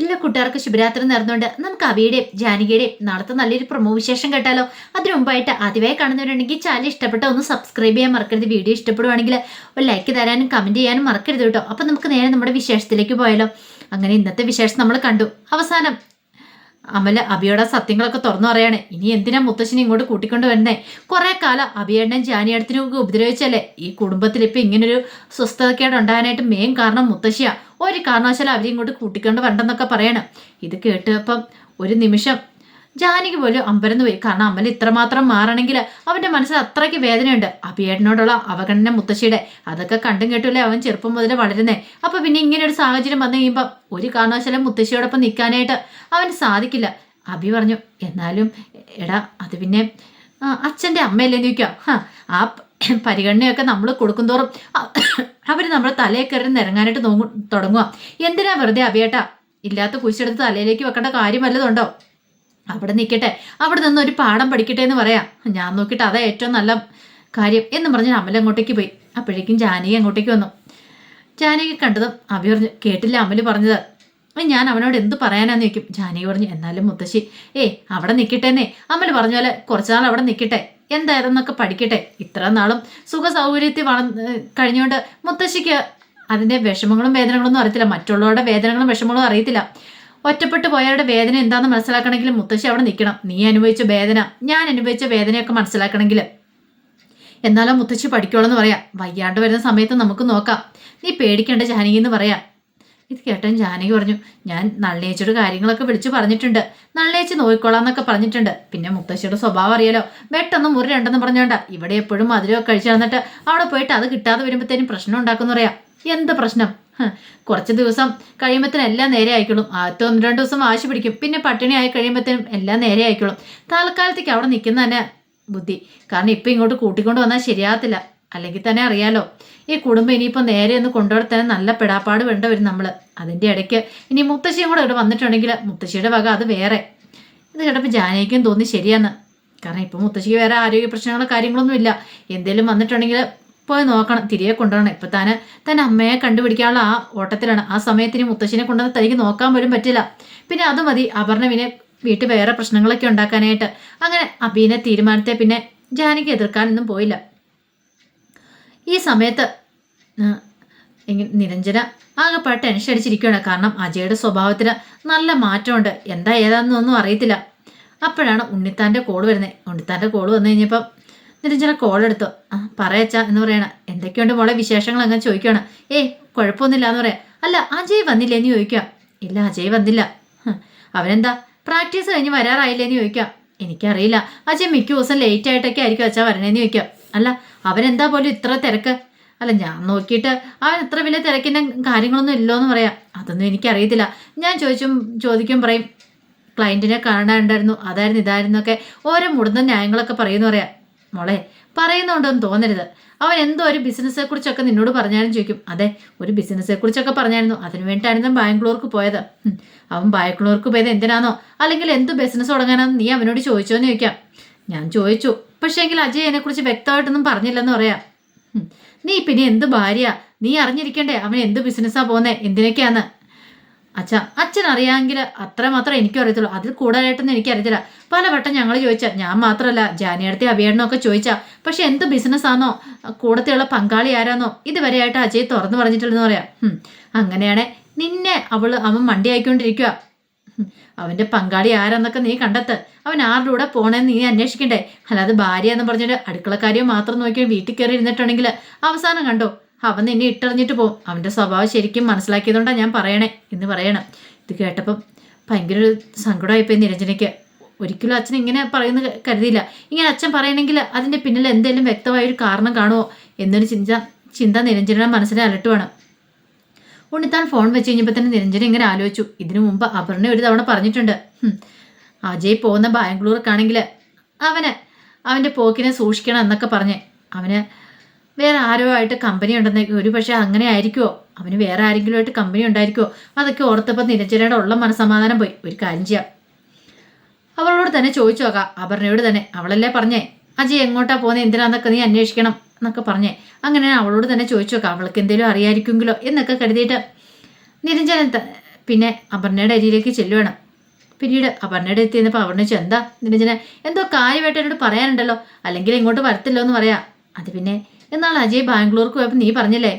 ഇല്ല കൂട്ടുകാർക്ക് ശുഭരാത്രി നേർന്നുകൊണ്ട് നമുക്ക് അവിയുടെയും ജാനകിയുടെയും നാളത്തെ നല്ലൊരു പ്രൊമോ വിശേഷം കേട്ടാലോ? അതിനു മുമ്പായിട്ട് ആദ്യമായി കാണുന്നവരുണ്ടെങ്കിൽ ചാനൽ ഇഷ്ടപ്പെട്ട ഒന്ന് സബ്സ്ക്രൈബ് ചെയ്യാൻ മറക്കരുത്. വീഡിയോ ഇഷ്ടപ്പെടുവാണെങ്കിൽ ഒരു ലൈക്ക് തരാനും കമന്റ് ചെയ്യാനും മറക്കരുത് കേട്ടോ. അപ്പം നമുക്ക് നേരെ നമ്മുടെ വിശേഷത്തിലേക്ക് പോയാലോ? അങ്ങനെ ഇന്നത്തെ വിശേഷം നമ്മൾ കണ്ടു. അവസാനം അമല അബിയുടെ സത്യങ്ങളൊക്കെ തുറന്നു പറയാണ്. ഇനി എന്തിനാ മുത്തശ്ശിനെ ഇങ്ങോട്ട് കൂട്ടിക്കൊണ്ട് വരുന്നേ കുറെ കാലം അബിയേട്ടനും ജാനിയടത്തിനും ഉപദ്രവിച്ചല്ലേ? ഈ കുടുംബത്തിൽ ഇപ്പം ഇങ്ങനൊരു സ്വസ്ഥതക്കേട് ഉണ്ടാകാനായിട്ട് മെയിൻ കാരണം മുത്തശ്ശിയാ. ഒരു കാരണവശാലും അവരെ ഇങ്ങോട്ട് കൂട്ടിക്കൊണ്ട് വേണ്ടെന്നൊക്കെ പറയണം. ഇത് കേട്ടപ്പം ഒരു നിമിഷം ജാനിക്ക് പോലും അമ്പരന്ന് പോയി. കാരണം അമ്മൽ ഇത്രമാത്രം മാറണമെങ്കിൽ അവന്റെ മനസ്സിൽ അത്രയ്ക്ക് വേദനയുണ്ട്. അഭിയേട്ടനോടുള്ള അവഗണന മുത്തശ്ശിയുടെ. അതൊക്കെ കണ്ടും കേട്ടല്ലേ അവൻ ചെറുപ്പം മുതൽ വളരുന്നേ. അപ്പോൾ പിന്നെ ഇങ്ങനെ ഒരു സാഹചര്യം വന്നു കഴിയുമ്പോൾ ഒരു കാരണവശാലും മുത്തശ്ശിയോടൊപ്പം നിൽക്കാനായിട്ട് അവന് സാധിക്കില്ല. അഭി പറഞ്ഞു എന്നാലും എടാ അത് പിന്നെ അച്ഛന്റെ അമ്മയല്ലേ ചോദിക്കാം. ആ പരിഗണനയൊക്കെ നമ്മൾ കൊടുക്കുന്തോറും അവർ നമ്മുടെ തലയെ കയറി നിരങ്ങാനായിട്ട് നോങ്ങും തുടങ്ങുക എന്തിനാ വെറുതെ അഭിയേട്ട ഇല്ലാത്ത കുഴിച്ചെടുത്ത് തലയിലേക്ക് വെക്കേണ്ട കാര്യം വല്ലതുണ്ടോ? അവിടെ നിൽക്കട്ടെ അവിടെ നിന്ന് ഒരു പാഠം പഠിക്കട്ടെ എന്ന് പറയാം. ഞാൻ നോക്കിയിട്ട് അതാ ഏറ്റവും നല്ല കാര്യം എന്ന് പറഞ്ഞ് അമൽ അങ്ങോട്ടേക്ക് പോയി. അപ്പോഴേക്കും ജാനകി അങ്ങോട്ടേക്ക് വന്നു. ജാനകി കണ്ടതും അഭി പറഞ്ഞു കേട്ടില്ല അമൽ പറഞ്ഞത്. ഞാൻ അവനോട് എന്ത് പറയാനാന്ന് ചോദിക്കും? ജാനകി പറഞ്ഞു എന്നാലും മുത്തശ്ശി ഏയ് അവിടെ നിൽക്കട്ടേന്നേ അമൽ പറഞ്ഞ പോലെ കുറച്ചുനാൾ അവിടെ നിൽക്കട്ടെ എന്തായതെന്നൊക്കെ പഠിക്കട്ടെ. ഇത്ര നാളും സുഖ സൗകര്യത്തിൽ കഴിഞ്ഞുകൊണ്ട് മുത്തശ്ശിക്ക് അതിന്റെ വിഷമങ്ങളും വേദനകളൊന്നും അറിയത്തില്ല. മറ്റുള്ളവരുടെ വേദനകളും വിഷമങ്ങളും അറിയത്തില്ല. ഒറ്റപ്പെട്ടു പോയവരുടെ വേദന എന്താണെന്ന് മനസ്സിലാക്കണമെങ്കിൽ മുത്തശ്ശി അവിടെ നിൽക്കണം. നീ അനുഭവിച്ച വേദന ഞാൻ അനുഭവിച്ച വേദനയൊക്കെ മനസ്സിലാക്കണമെങ്കിൽ. എന്നാലും മുത്തശ്ശി പഠിക്കോളെന്ന് പറയാം. വയ്യാണ്ട് വരുന്ന സമയത്ത് നമുക്ക് നോക്കാം. നീ പേടിക്കേണ്ട ജാനകി എന്ന് പറയാം. ഇത് കേട്ടൻ ജാനകി പറഞ്ഞു ഞാൻ നള്ളേച്ചിയുടെ കാര്യങ്ങളൊക്കെ വിളിച്ചു പറഞ്ഞിട്ടുണ്ട്. നള്ളേച്ചി നോക്കിക്കോളാം എന്നൊക്കെ പറഞ്ഞിട്ടുണ്ട്. പിന്നെ മുത്തശ്ശിയുടെ സ്വഭാവം അറിയാലോ. വെട്ടൊന്നും മുറി രണ്ടെന്ന് പറഞ്ഞോണ്ട. ഇവിടെ എപ്പോഴും മധുരമൊക്കെ കഴിച്ചു നടന്നിട്ട് അവിടെ പോയിട്ട് അത് കിട്ടാതെ വരുമ്പോഴത്തേനും പ്രശ്നം ഉണ്ടാക്കുന്ന പറയാം. എന്ത് പ്രശ്നം? കുറച്ച് ദിവസം കഴിയുമ്പത്തേനും എല്ലാം നേരെ ആയിക്കോളും. ആദ്യത്തെ ഒന്ന് രണ്ട് ദിവസം വാശി പിടിക്കും. പിന്നെ പട്ടിണി ആയി കഴിയുമ്പോഴത്തേനും എല്ലാം നേരെ ആയിക്കോളും. തൽക്കാലത്തേക്ക് അവിടെ നിൽക്കുന്ന തന്നെ ബുദ്ധി. കാരണം ഇപ്പം ഇങ്ങോട്ട് കൂട്ടിക്കൊണ്ട് വന്നാൽ ശരിയാകത്തില്ല. അല്ലെങ്കിൽ തന്നെ അറിയാലോ. ഈ കുടുംബം ഇനിയിപ്പോൾ നേരെ ഒന്ന് കൊണ്ടുപോയി തന്നെ നല്ല പെടാപ്പാട് വേണ്ട വരും നമ്മൾ അതിന്റെ ഇടയ്ക്ക് ഇനി മുത്തശ്ശിയും കൂടെ ഇവിടെ വന്നിട്ടുണ്ടെങ്കിൽ മുത്തശ്ശിയുടെ വക അത് വേറെ. ഇത് കേട്ടപ്പോൾ ജാനകിക്കും തോന്നി ശരിയാണ് കാരണം ഇപ്പോൾ മുത്തശ്ശിക്ക് വേറെ ആരോഗ്യ പ്രശ്നങ്ങളോ കാര്യങ്ങളൊന്നും ഇല്ല. എന്തേലും വന്നിട്ടുണ്ടെങ്കിൽ പോയി നോക്കണം തിരികെ കൊണ്ടുപോകണം ഇപ്പം താൻ തന്നെ അമ്മയെ കണ്ടുപിടിക്കാനുള്ള ആ ഓട്ടത്തിലാണ്. ആ സമയത്തിന് മുത്തശ്ശിനെ കൊണ്ടുവന്ന് തനിക്ക് നോക്കാൻ പോലും പറ്റില്ല. പിന്നെ അത് മതി അപർണ പിന്നെ വീട്ടിൽ വേറെ പ്രശ്നങ്ങളൊക്കെ ഉണ്ടാക്കാനായിട്ട്. അങ്ങനെ അബീനെ തീരുമാനത്തെ പിന്നെ ജാനകി എതിർക്കാനൊന്നും പോയില്ല. ഈ സമയത്ത് നിരഞ്ജന ആകെപ്പാട് ടെൻഷൻ അടിച്ചിരിക്കുകയാണ്. കാരണം അജയുടെ സ്വഭാവത്തിന് നല്ല മാറ്റമുണ്ട്. എന്താ ഏതാണെന്നൊന്നും അറിയത്തില്ല. അപ്പോഴാണ് ഉണ്ണിത്താന്റെ കോൾ വരുന്നത് ഉണ്ണിത്താന്റെ കോൾ വന്നു കഴിഞ്ഞപ്പം നിരഞ്ജന കോൾ എടുത്തു. ആ പറയച്ചാ എന്ന് പറയണ. എന്തൊക്കെയുണ്ട് മോളെ വിശേഷങ്ങൾ അങ്ങനെ ചോദിക്കുകയാണ്. ഏയ് കുഴപ്പമൊന്നുമില്ല എന്ന് പറയാം. അല്ല അജയ് വന്നില്ലേ എന്ന് ചോദിക്കാം ഇല്ല അജയ് വന്നില്ല. അവനെന്താ? പ്രാക്ടീസ് കഴിഞ്ഞ് വരാറായില്ലേന്ന് ചോദിക്കാം എനിക്കറിയില്ല. അജയ് മിക്ക ദിവസം ലേറ്റ് ആയിട്ടൊക്കെ ആയിരിക്കും അച്ഛാ വരണേന്ന് ചോദിക്കാം അല്ല അവനെന്താ പോലും ഇത്ര തിരക്ക്? അല്ല ഞാൻ നോക്കിയിട്ട് അവൻ ഇത്ര വലിയ തിരക്കിന്റെ കാര്യങ്ങളൊന്നും ഇല്ലോ എന്ന് പറയാം. അതൊന്നും എനിക്കറിയത്തില്ല. ഞാൻ ചോദിച്ചും ചോദിക്കും പറയും ക്ലയന്റിനെ കാണാനുണ്ടായിരുന്നു അതായിരുന്നു ഇതായിരുന്നു ഒക്കെ ഓരോ മുടുന്ന ന്യായങ്ങളൊക്കെ പറയുന്നു പറയാം. മോളെ പറയുന്നുണ്ടോന്ന് തോന്നരുത്. അവൻ എന്തോ ഒരു ബിസിനസ്സെ കുറിച്ചൊക്കെ നിന്നോട് പറഞ്ഞാലും ചോദിക്കും. അതെ ഒരു ബിസിനസ്സെ കുറിച്ചൊക്കെ പറഞ്ഞായിരുന്നു. അതിനു വേണ്ടിയിട്ടായിരുന്നു ബാംഗ്ലൂർക്ക് പോയത്. അവൻ ബാംഗ്ലൂർക്ക് പോയത് എന്തിനാണോ അല്ലെങ്കിൽ എന്ത് ബിസിനസ് തുടങ്ങാനാന്ന് നീ അവനോട് ചോദിച്ചോന്ന് ചോദിക്കാം. ഞാൻ ചോദിച്ചു പക്ഷേ എങ്കിൽ അജയ് കുറിച്ച് വ്യക്തമായിട്ടൊന്നും പറഞ്ഞില്ലെന്ന് പറയാം. നീ പിന്നെ എന്ത് ഭാര്യ? നീ അറിഞ്ഞിരിക്കണ്ടേ അവൻ എന്ത് ബിസിനസ്സാ പോകുന്നേ എന്തിനൊക്കെയാന്ന്? അച്ഛ അച്ഛൻ അറിയാമെങ്കിൽ അത്രമാത്രം എനിക്കും അറിയത്തുള്ളൂ അതിൽ കൂടുതലായിട്ടൊന്നും എനിക്കറിയത്തില്ല. പലവട്ടം ഞങ്ങൾ ചോദിച്ചാൽ ഞാൻ മാത്രമല്ല ജാനിയടുത്തെ അഭിയേടനമൊക്കെ ചോദിച്ചാൽ പക്ഷെ എന്ത് ബിസിനസ്സാണോ കൂടത്തെയുള്ള പങ്കാളി ആരാന്നോ? ഇതുവരെയായിട്ട് അജയ് തുറന്നു പറഞ്ഞിട്ടില്ലെന്ന് പറയാം. അങ്ങനെയാണെ നിന്നെ അവൾ അവൻ മണ്ടി അവന്റെ പങ്കാളി ആരാന്നൊക്കെ നീ കണ്ടെത്ത്. അവൻ ആരുടെ കൂടെ പോണേന്ന് നീ അന്വേഷിക്കണ്ടേ. അല്ലാതെ ഭാര്യ എന്ന് പറഞ്ഞിട്ട് അടുക്കളക്കാര്യം മാത്രം നോക്കി വീട്ടിൽ കയറി ഇരുന്നിട്ടുണ്ടെങ്കിൽ അവസാനം കണ്ടോ? അവൻ നിന്നെ ഇട്ടറിഞ്ഞിട്ട് പോകും അവന്റെ സ്വഭാവം ശരിക്കും മനസ്സിലാക്കിയതുകൊണ്ടാണ് ഞാൻ പറയണേ എന്ന് പറയണം. ഇത് കേട്ടപ്പം ഭയങ്കര ഒരു സങ്കടമായിപ്പോയി നിരഞ്ജനയ്ക്ക്. ഒരിക്കലും അച്ഛൻ ഇങ്ങനെ പറയുന്ന കരുതിയില്ല. ഇങ്ങനെ അച്ഛൻ പറയണമെങ്കിൽ അതിന്റെ പിന്നിൽ എന്തെങ്കിലും വ്യക്തമായൊരു കാരണം കാണുമോ എന്നൊരു ചിന്ത ചിന്ത നിരഞ്ജന മനസ്സിനെ അലട്ടുവാണ്. ഉണ്ണിത്താൻ ഫോൺ വെച്ച് കഴിഞ്ഞപ്പോൾ തന്നെ നിരഞ്ജന ഇങ്ങനെ ആലോചിച്ചു. ഇതിനു മുമ്പ് അപർണ ഒരു തവണ പറഞ്ഞിട്ടുണ്ട്. അജയ് പോകുന്ന ബാംഗ്ലൂർക്കാണെങ്കിൽ അവന് അവന്റെ പോക്കിനെ സൂക്ഷിക്കണം എന്നൊക്കെ പറഞ്ഞ്. അവന് വേറെ ആരോ ആയിട്ട് കമ്പനി ഉണ്ടെന്ന് ഒരു പക്ഷേ അങ്ങനെ ആയിരിക്കുമോ അവന് വേറെ ആരെങ്കിലും ആയിട്ട് കമ്പനി ഉണ്ടായിരിക്കുമോ അതൊക്കെ ഓർത്തപ്പോൾ നിരഞ്ജനയുടെ ഉള്ള മനസമാധാനം പോയി. ഒരു കാര്യം ചെയ്യാം. അവളോട് തന്നെ ചോദിച്ചു നോക്കാം. അപർണയോട് തന്നെ. അവളല്ലേ പറഞ്ഞേ? അജയ് എങ്ങോട്ടാ പോകുന്നത് എന്തിനാന്നൊക്കെ നീ അന്വേഷിക്കണം. എന്നൊക്കെ പറഞ്ഞേ അങ്ങനെ അവളോട് തന്നെ ചോദിച്ചു നോക്കാം അവൾക്ക് എന്തെങ്കിലും അറിയായിരിക്കുമെങ്കിലോ? എന്നൊക്കെ കരുതിയിട്ട് നിരഞ്ജന പിന്നെ അപർണയുടെ അരിയിലേക്ക് ചെല്ലുവാണ്. പിന്നീട് അപർണയുടെ എത്തി എന്നപ്പോൾ അപർണ ചോദിച്ചു എന്താ നിരഞ്ജന എന്തോ കാര്യമായിട്ട് എന്നോട് പറയാനുണ്ടല്ലോ? അല്ലെങ്കിൽ ഇങ്ങോട്ട് വരത്തില്ലോ എന്ന് പറയാം? അത് പിന്നെ എന്നാൽ അജയ് ബാംഗ്ലൂർക്ക് പോയപ്പോൾ നീ പറഞ്ഞല്ലേ?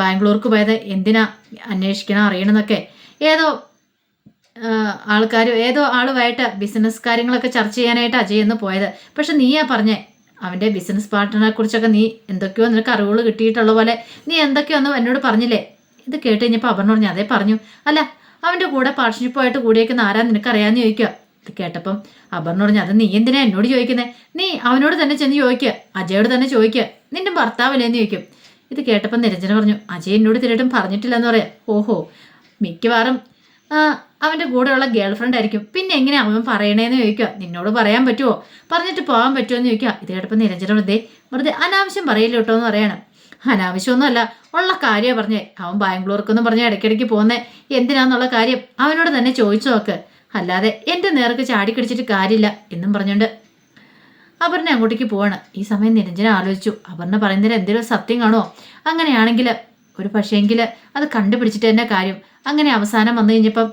ബാംഗ്ലൂർക്ക് പോയത് എന്തിനാ? അന്വേഷിക്കണം അറിയണമെന്നൊക്കെ. ഏതോ ആൾക്കാർ ഏതോ ആളുമായിട്ട് ബിസിനസ് കാര്യങ്ങളൊക്കെ ചർച്ച ചെയ്യാനായിട്ട് അജയ് എന്ന് പോയത്. പക്ഷെ നീയാ പറഞ്ഞേ അവന്റെ ബിസിനസ് പാർട്ട്ണറെ കുറിച്ചൊക്കെ നീ എന്തൊക്കെയോ നിനക്ക് അറിവുകൾ കിട്ടിയിട്ടുള്ള പോലെ നീ എന്തൊക്കെയോ ഒന്ന് എന്നോട് പറഞ്ഞില്ലേ? ഇത് കേട്ട് കഴിഞ്ഞപ്പോൾ അപർണ പറഞ്ഞു അതേ പറഞ്ഞു. അല്ല അവന്റെ കൂടെ പാർട്ട്ണർഷിപ്പായിട്ട് കൂടിയേക്കുന്ന ആരാ നിനക്കറിയാമെന്ന് ചോദിക്കുക. ഇത് കേട്ടപ്പം അപർണ പറഞ്ഞു അത് നീ എന്തിനാ എന്നോട് ചോദിക്കുന്നത് നീ അവനോട് തന്നെ ചെന്ന് ചോദിക്കുക അജയോട് തന്നെ ചോദിക്കുക നിന്റെ ഭർത്താവല്ലേന്ന് ചോദിക്കും. ഇത് കേട്ടപ്പം നിരഞ്ജന പറഞ്ഞു അജയ് എന്നോട് തിരട്ടും പറഞ്ഞിട്ടില്ലെന്ന് പറയാം. ഓഹോ മിക്കവാറും അവന്റെ കൂടെയുള്ള ഗേൾ ഫ്രണ്ട് ആയിരിക്കും. പിന്നെ എങ്ങനെയാ അവൻ പറയണേന്ന് ചോദിക്കുക. നിന്നോട് പറയാൻ പറ്റുമോ പറഞ്ഞിട്ട് പോകാൻ പറ്റുമോ എന്ന് ചോദിക്കുക. ഇത് കേട്ടപ്പോൾ നിരഞ്ജന വെറുതെ അനാവശ്യം പറയില്ല കേട്ടോ എന്ന് പറയണം. അനാവശ്യമൊന്നുമല്ല ഉള്ള കാര്യമാണ് പറഞ്ഞേ. അവൻ ബാംഗ്ലൂർക്കൊന്നും പറഞ്ഞ ഇടയ്ക്കിടയ്ക്ക് പോകുന്നേ. എന്തിനാന്നുള്ള കാര്യം അവനോട് തന്നെ ചോദിച്ചു നോക്ക്. അല്ലാതെ എന്റെ നേർക്ക് ചാടിക്കടിച്ചിട്ട് കാര്യമില്ല എന്നും പറഞ്ഞുകൊണ്ട് അപർണ അങ്ങോട്ടേക്ക് പോവാണ്. ഈ സമയം നിരഞ്ജന ആലോചിച്ചു. അപർണ പറയുന്നതിൽ എന്തെങ്കിലും സത്യം കാണുമോ അങ്ങനെയാണെങ്കിൽ ഒരു പക്ഷേങ്കിൽ അത് കണ്ടുപിടിച്ചിട്ട് തന്നെ കാര്യം. അങ്ങനെ അവസാനം വന്നു കഴിഞ്ഞപ്പം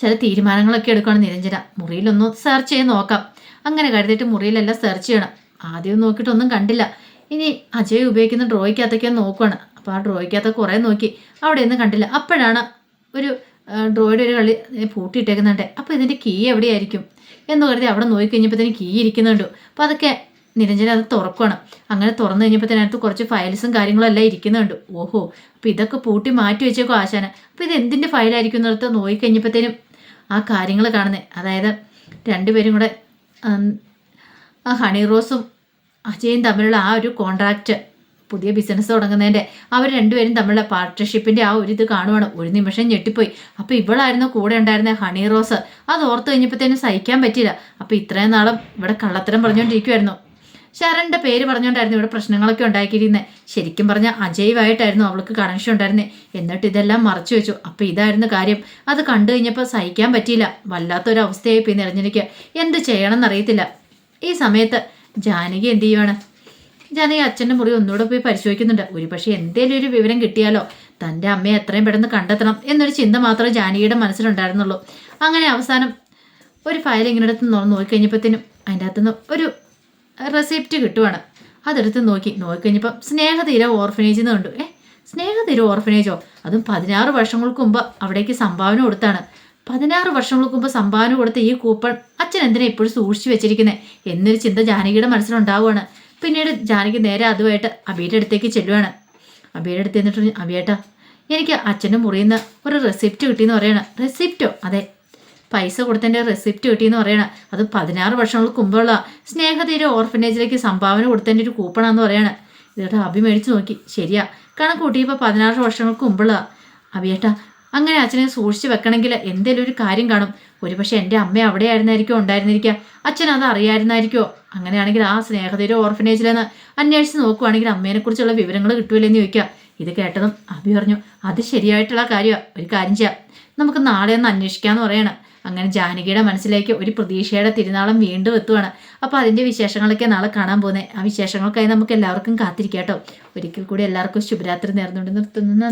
ചില തീരുമാനങ്ങളൊക്കെ എടുക്കണം നിരഞ്ജന. മുറിയിലൊന്ന് സെർച്ച് ചെയ്ത് നോക്കാം. അങ്ങനെ കരുതിയിട്ട് മുറിയിലെല്ലാം സെർച്ച് ചെയ്യണം. ആദ്യം നോക്കിയിട്ടൊന്നും കണ്ടില്ല. ഇനി അജയ് ഉപയോഗിക്കുന്ന ഡ്രോയ്ക്കകത്തൊക്കെ നോക്കുവാണ്. അപ്പോൾ ആ ഡ്രോയ്ക്കകത്ത് കുറേ നോക്കി. അവിടെ ഒന്നും കണ്ടില്ല. അപ്പോഴാണ് ഒരു ഡ്രോയുടെ ഒരു കളി പൂട്ടിയിട്ടേക്കുന്നുണ്ട്. അപ്പോൾ ഇതിന്റെ കീ എവിടെയായിരിക്കും? എന്ന് കരുതി അവിടെ നോക്കി കഴിഞ്ഞപ്പോഴത്തേന് കീ ഇരിക്കുന്നുണ്ട്. അപ്പോൾ അതൊക്കെ നിരഞ്ജന അത് തുറക്കണം അങ്ങനെ തുറന്നു കഴിഞ്ഞപ്പോൾ തന്നെ അടുത്ത് കുറച്ച് ഫയൽസും കാര്യങ്ങളും എല്ലാം ഇരിക്കുന്നുണ്ട്. ഓഹോ അപ്പോൾ ഇതൊക്കെ പൂട്ടി മാറ്റി വെച്ചേക്കോ ആശാന. അപ്പോൾ ഇത് എന്തിന്റെ ഫയലായിരിക്കും എന്നിടത്ത് നോക്കി കഴിഞ്ഞപ്പോഴത്തേനും ആ കാര്യങ്ങൾ കാണുന്നത് അതായത് രണ്ടുപേരും കൂടെ ആ ഹണി റോസും അജയും തമ്മിലുള്ള ആ ഒരു കോൺട്രാക്റ്റ് പുതിയ ബിസിനസ് തുടങ്ങുന്നതിന്റെ അവർ രണ്ടുപേരും തമ്മിലുള്ള പാർട്ട്ണർഷിപ്പിന്റെ ആ ഒരു ഇത് കാണുവാണ്. ഒരു നിമിഷം ഞെട്ടിപ്പോയി. അപ്പോൾ ഇവളായിരുന്നു കൂടെ ഉണ്ടായിരുന്ന ഹണി റോസ് അത് ഓർത്ത് കഴിഞ്ഞപ്പോഴത്തേനും സഹിക്കാൻ പറ്റിയില്ല. അപ്പോൾ ഇത്രയും നാളും ഇവിടെ കള്ളത്തരം പറഞ്ഞുകൊണ്ടിരിക്കുമായിരുന്നു ശരണിന്റെ പേര് പറഞ്ഞുകൊണ്ടായിരുന്നു ഇവിടെ പ്രശ്നങ്ങളൊക്കെ ഉണ്ടാക്കിയിരുന്നത് ശരിക്കും പറഞ്ഞ അജയ്വായിട്ടായിരുന്നു അവൾക്ക് കണക്ഷൻ ഉണ്ടായിരുന്നത് എന്നിട്ട് ഇതെല്ലാം മറച്ചു വെച്ചു. അപ്പോൾ ഇതായിരുന്നു കാര്യം. അത് കണ്ടു കഴിഞ്ഞപ്പോൾ സഹിക്കാൻ പറ്റിയില്ല. വല്ലാത്തൊരു അവസ്ഥയായി പോയി നിറഞ്ഞിരിക്കുക. എന്ത് ചെയ്യണമെന്ന് അറിയത്തില്ല. ഈ സമയത്ത് ജാനകി എന്ത് ചെയ്യുവാണ്? ജാനകി അച്ഛന്റെ മുറി ഒന്നുകൂടെ പോയി പരിശോധിക്കുന്നുണ്ട്. ഒരു പക്ഷേ എന്തേലും ഒരു വിവരം കിട്ടിയാലോ? തന്റെ അമ്മയെ എത്രയും പെട്ടെന്ന് കണ്ടെത്തണം എന്നൊരു ചിന്ത മാത്രമേ ജാനകിയുടെ മനസ്സിലുണ്ടായിരുന്നുള്ളൂ. അങ്ങനെ അവസാനം ഒരു ഫയൽ ഇങ്ങനെ എടുത്ത് നോക്കി നോക്കിക്കഴിഞ്ഞപ്പോഴത്തേനും അതിന്റെ അകത്തുനിന്ന് ഒരു റെസിപ്റ്റ് കിട്ടുവാണ്. അതെടുത്ത് നോക്കി. നോക്കിക്കഴിഞ്ഞപ്പം സ്നേഹതീര ഓർഫനേജിൽ നിന്ന് കണ്ടു. ഏ സ്നേഹതീര ഓർഫനേജോ അതും പതിനാറ് വർഷങ്ങൾക്ക് മുമ്പ് അവിടേക്ക് സംഭാവന കൊടുത്താണ്. പതിനാറ് വർഷങ്ങൾക്ക് മുമ്പ് സംഭാവന കൊടുത്ത ഈ കൂപ്പൺ അച്ഛൻ എന്തിനാ ഇപ്പോഴും സൂക്ഷിച്ചു വെച്ചിരിക്കുന്നത് എന്നൊരു ചിന്ത ജാനകിയുടെ മനസ്സിലുണ്ടാവുകയാണ് പിന്നീട് ജാനകി നേരെ അതുമായിട്ട് അബിയുടെ അടുത്തേക്ക് ചെല്ലുവാണ്. അബിയുടെ അടുത്ത് എന്നിട്ട് അബിയേട്ടാ എനിക്ക് അച്ഛന്റെ മുറിയിൽ നിന്ന് ഒരു റെസിപ്റ്റ് കിട്ടിയെന്ന് പറയണം. റെസിപ്റ്റോ അതെ. പൈസ കൊടുത്തതിന്റെ റെസിപ്റ്റ് കിട്ടിയെന്ന് പറയണം. അത് പതിനാറ് വർഷങ്ങൾക്ക് മുമ്പുള്ള സ്നേഹതീര ഓർഫനേജിലേക്ക് സംഭാവന കൊടുത്തതിന്റെ ഒരു കൂപ്പണാന്ന് പറയണം. ഇതേട്ടാ അഭി മേടിച്ച് നോക്കി. ശരിയാ. കണക്ക് കൂട്ടിയപ്പോൾ പതിനാറ് വർഷങ്ങൾക്ക് മുമ്പുള്ള അഭിയേട്ട അങ്ങനെ അച്ഛനെ സൂക്ഷിച്ച് വെക്കണമെങ്കിൽ എന്തെങ്കിലും ഒരു കാര്യം കാണും. ഒരുപക്ഷെ എന്റെ അമ്മ അവിടെ ആയിരുന്നായിരിക്കോ ഉണ്ടായിരുന്നിരിക്കുക അച്ഛൻ അത് അറിയായിരുന്നായിരിക്കോ? അങ്ങനെയാണെങ്കിൽ ആ സ്നേഹതീര ഓർഫനേജിലെന്ന് അന്വേഷിച്ച് നോക്കുവാണെങ്കിൽ അമ്മേനെക്കുറിച്ചുള്ള വിവരങ്ങൾ കിട്ടൂലെന്ന് ചോദിക്കുക ഇത് കേട്ടതും അഭി പറഞ്ഞു അത് ശരിയായിട്ടുള്ള കാര്യമാണ് ഒരു കാര്യം ചെയ്യാം. നമുക്ക് നാളെ ഒന്ന് അന്വേഷിക്കാമെന്ന് പറയണം. അങ്ങനെ ജാനകിയുടെ മനസ്സിലേക്ക് ഒരു പ്രതീക്ഷയുടെ തിരുനാളം വീണ്ടും എത്തുവാണ്. അപ്പോൾ അതിന്റെ വിശേഷങ്ങളൊക്കെ നാളെ കാണാൻ പോകുന്നത് ആ വിശേഷങ്ങൾക്കായി നമുക്ക് എല്ലാവർക്കും കാത്തിരിക്കാം കേട്ടോ ഒരിക്കൽ കൂടി എല്ലാവർക്കും ശുഭരാത്രി നേർന്നുകൊണ്ട് നിർത്തുന്നു.